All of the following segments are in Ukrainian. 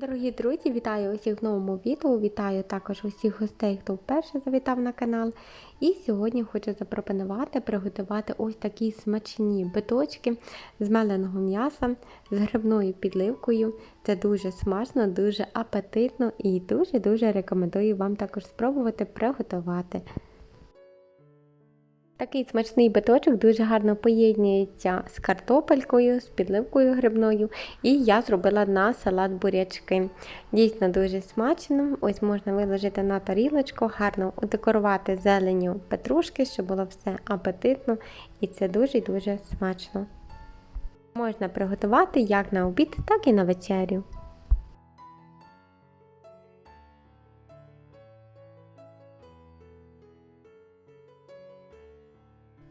Дорогі друзі, вітаю усіх в новому відео. Вітаю також усіх гостей, хто вперше завітав на канал. І сьогодні хочу запропонувати приготувати ось такі смачні биточки з меленого м'яса з грибною підливкою. Це дуже смачно, дуже апетитно і дуже-дуже рекомендую вам також спробувати приготувати. Такий смачний биточок дуже гарно поєднується з картопелькою, з підливкою грибною. І я зробила на салат бурячки. Дійсно дуже смачно. Ось можна виложити на тарілочку, гарно декорувати зеленю петрушки, щоб було все апетитно і це дуже-дуже смачно. Можна приготувати як на обід, так і на вечерю.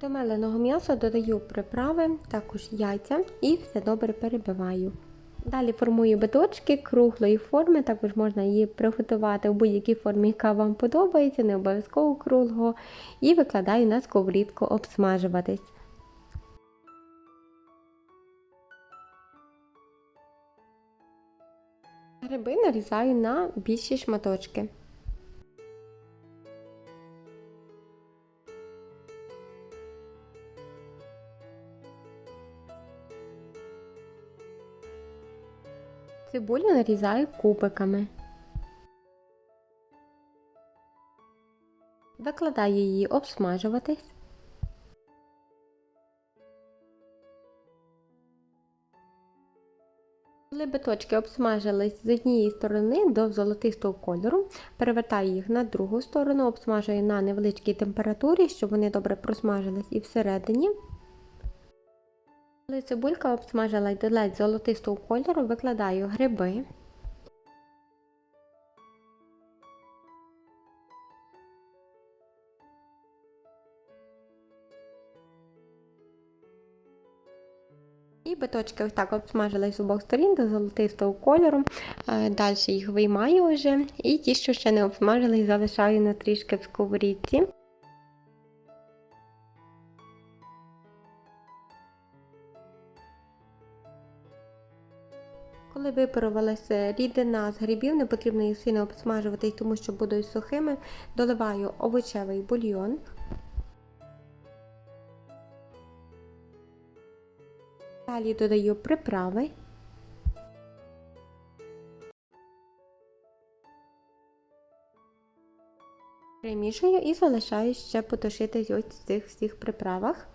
До меленого м'яса додаю приправи, також яйця і все добре перебиваю. Далі формую биточки круглої форми, також можна її приготувати у будь-якій формі, яка вам подобається, не обов'язково круглого, і викладаю на сковорідку обсмажуватись. Гриби нарізаю на більші шматочки. Цибулю нарізаю кубиками. Викладаю її обсмажуватись. Коли биточки обсмажились з однієї сторони до золотистого кольору, перевертаю їх на другу сторону, обсмажую на невеличкій температурі, щоб вони добре просмажились і всередині. Коли цибулька обсмажила й ледь золотистого кольору, викладаю гриби. І биточки ось так обсмажились з обох сторін до золотистого кольору. Далі їх виймаю вже. І ті, що ще не обсмажились, залишаю на трішки в сковорідці. Коли випарувалася рідина з грибів, не потрібно їх сильно обсмажувати, тому що будуть сухими, доливаю овочевий бульйон. Далі додаю приправи. Перемішую і залишаю ще потушитись ось в цих всіх приправах.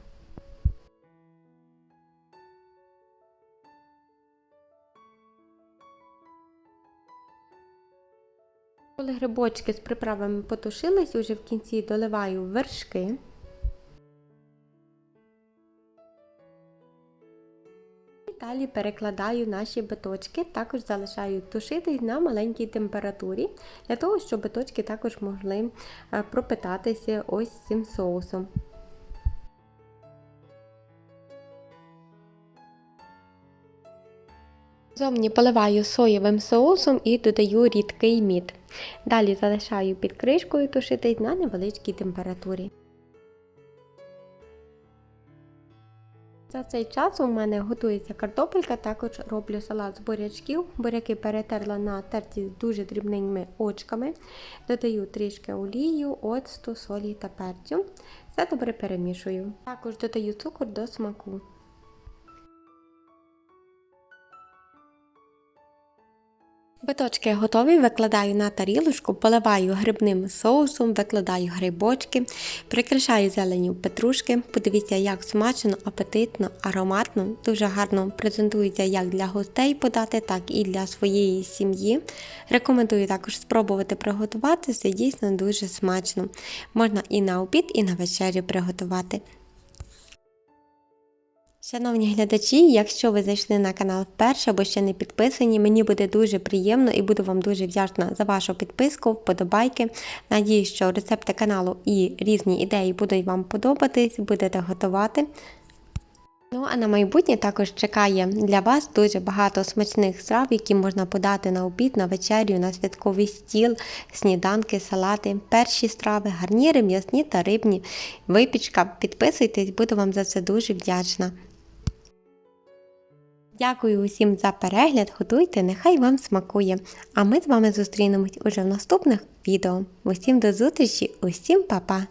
Коли грибочки з приправами потушились, уже в кінці доливаю вершки. І далі перекладаю наші биточки, також залишаю тушитись на маленькій температурі, для того, щоб биточки також могли пропитатися ось цим соусом. Зовні поливаю соєвим соусом і додаю рідкий мід. Далі залишаю під кришкою тушитись на невеличкій температурі. За цей час у мене готується картопелька, також роблю салат з бурячків. Буряки перетерла на терці з дуже дрібними очками. Додаю трішки олію, оцту, солі та перцю. Все добре перемішую. Також додаю цукор до смаку. Биточки готові, викладаю на тарілочку, поливаю грибним соусом, викладаю грибочки, прикрашаю зеленю петрушки. Подивіться, як смачно, апетитно, ароматно, дуже гарно презентується як для гостей подати, так і для своєї сім'ї. Рекомендую також спробувати приготувати, це дійсно дуже смачно. Можна і на обід, і на вечерю приготувати. Шановні глядачі, якщо ви зайшли на канал вперше або ще не підписані, мені буде дуже приємно і буду вам дуже вдячна за вашу підписку, вподобайки. Надіюсь, що рецепти каналу і різні ідеї будуть вам подобатись, будете готувати. Ну, а на майбутнє також чекає для вас дуже багато смачних страв, які можна подати на обід, на вечерю, на святковий стіл, сніданки, салати, перші страви, гарніри, м'ясні та рибні. Випічка. Підписуйтесь, буду вам за це дуже вдячна. Дякую усім за перегляд. Готуйте, нехай вам смакує. А ми з вами зустрінемось уже в наступних відео. Усім до зустрічі, усім па-па!